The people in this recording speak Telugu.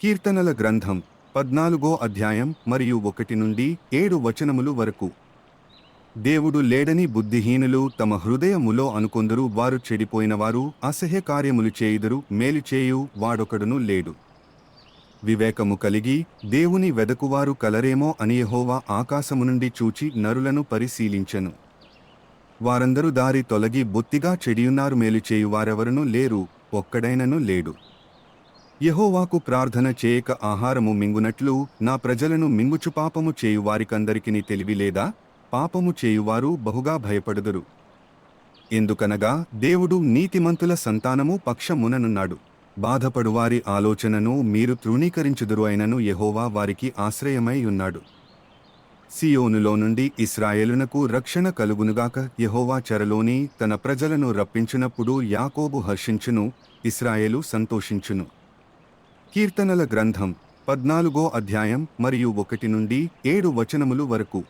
కీర్తనల గ్రంథం పద్నాలుగో అధ్యాయం మరియు ఒకటి నుండి ఏడు వచనములు వరకు. దేవుడు లేడని బుద్ధిహీనులు తమ హృదయములో అనుకొందరు వారు చెడిపోయినవారు అసహ్య కార్యములు చేయుదురు మేలు చేయు వాడొకడును లేడు. వివేకము కలిగి దేవుని వెదకువారు కలరేమో అనియహోవా ఆకాశము నుండి చూచి నరులను పరిశీలించెను. వారందరూ దారి తొలగి బొత్తిగా చెడియున్నారు మేలు చేయువారెవరునూ లేరు ఒక్కడైనను లేడు. యహోవాకు ప్రార్థన చేయక ఆహారము మింగునట్లు నా ప్రజలను మింగుచు పాపము చేయు వారికందరికిని తెలివి లేదా? పాపము చేయువారు బహుగా భయపడుదురు. ఎందుకనగా దేవుడు నీతిమంతుల సంతానము పక్షముననున్నాడు. బాధపడువారి ఆలోచనను మీరు తృణీకరించుదురు అయినను యహోవా వారికి ఆశ్రయమై ఉన్నాడు. సియోనులో నుండి ఇస్రాయేలునకు రక్షణ కలుగునుగాక యహోవా చెరలోని తన ప్రజలను రప్పించినప్పుడు యాకోబు హర్షించును ఇస్రాయేలు సంతోషించును. కీర్తనల గ్రంథం పద్నాలుగో అధ్యాయం మరియు ఒకటి నుండి ఏడు వచనములు వరకు.